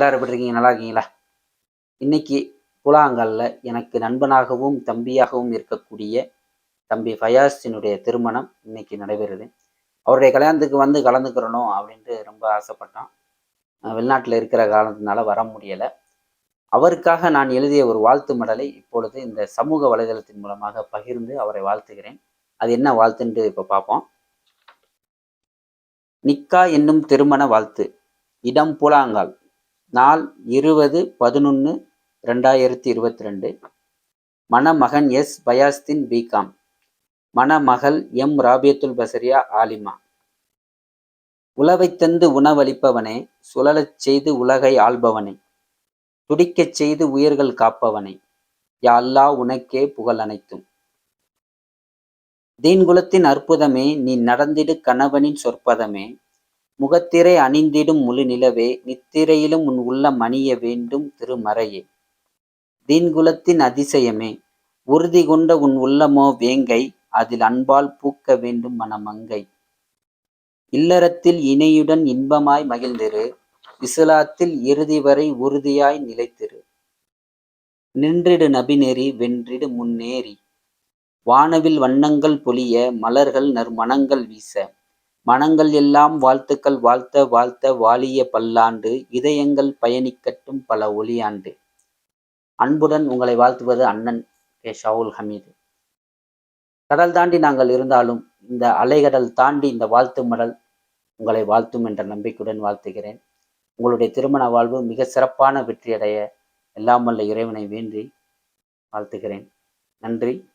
எல்லாரும் எப்படி இருக்கீங்க? நல்லா இருக்கீங்களா? இன்னைக்கு புலாங்கல்ல எனக்கு நண்பனாகவும் தம்பியாகவும் இருக்கக்கூடிய தம்பி ஃபயாஸினுடைய திருமணம் இன்னைக்கு நடைபெறுது. அவருடைய கல்யாணத்துக்கு வந்து கலந்துக்கிறணும் அப்படின்ட்டு ரொம்ப ஆசைப்பட்டான். வெளிநாட்டில் இருக்கிற காலத்தினால வர முடியலை. அவருக்காக நான் எழுதிய ஒரு வாழ்த்து மடலை இப்பொழுது இந்த சமூக வலைதளத்தின் மூலமாக பகிர்ந்து அவரை வாழ்த்துகிறேன். அது என்ன வாழ்த்துன்ட்டு இப்போ பார்ப்போம். நிக்கா என்னும் திருமண வாழ்த்து. இடம் புலாங்கால். நாள் இருபது பதினொன்று ரெண்டாயிரத்தி இருபத்தி ரெண்டு மணமகன் எஸ். பயாஸ்தின் பிகாம் மணமகள் எம். ராபியத்துல் பசரியா ஆலிமா. உழவை தந்து உணவளிப்பவனே சுழலச் செய்து உலகை ஆள்பவனே துடிக்கச் செய்து உயிர்கள் காப்பவனே யா அல்லா உனக்கே புகழ் அனைத்தும். தீன்குலத்தின் அற்புதமே நீ நடந்திடு கணவனின் சொற்பதமே முகத்திரை அணிந்திடும் முழு நிலவே நித்திரையிலும் உன் உள்ளம் மணிய வேண்டும் திருமறையே. தீன்குலத்தின் அதிசயமே உறுதி கொண்ட உன் உள்ளமோ வேங்கை அதில் அன்பால் பூக்க வேண்டும் மனமங்கை. இல்லறத்தில் இணையுடன் இன்பமாய் மகிழ்ந்திரு இஸ்லாத்தில் இறுதி வரை உறுதியாய் நிலைத்திரு. நின்றிடு நபிநெறி வென்றிடு முன்னேறி. வானவில் வண்ணங்கள் பொலிய மலர்கள் நறுமணங்கள் வீச. மனங்கள் எல்லாம் வாழ்த்துக்கள் வாழ்த்த வாழ்த்த வாழிய பல்லாண்டு இதயங்கள் பயணிக்கட்டும் பல ஒளியாண்டு அன்புடன் உங்களை வாழ்த்துவது அண்ணன் கே. ஷவுல் ஹமீது. கடல் தாண்டி நாங்கள் இருந்தாலும் இந்த அலைகடல் தாண்டி இந்த வாழ்த்து மடல் உங்களை வாழ்த்தும் என்ற நம்பிக்கையுடன் வாழ்த்துகிறேன். உங்களுடைய திருமண வாழ்வு மிக சிறப்பான வெற்றியடைய எல்லாம் வல்ல இறைவனை வேண்டி வாழ்த்துகிறேன். நன்றி.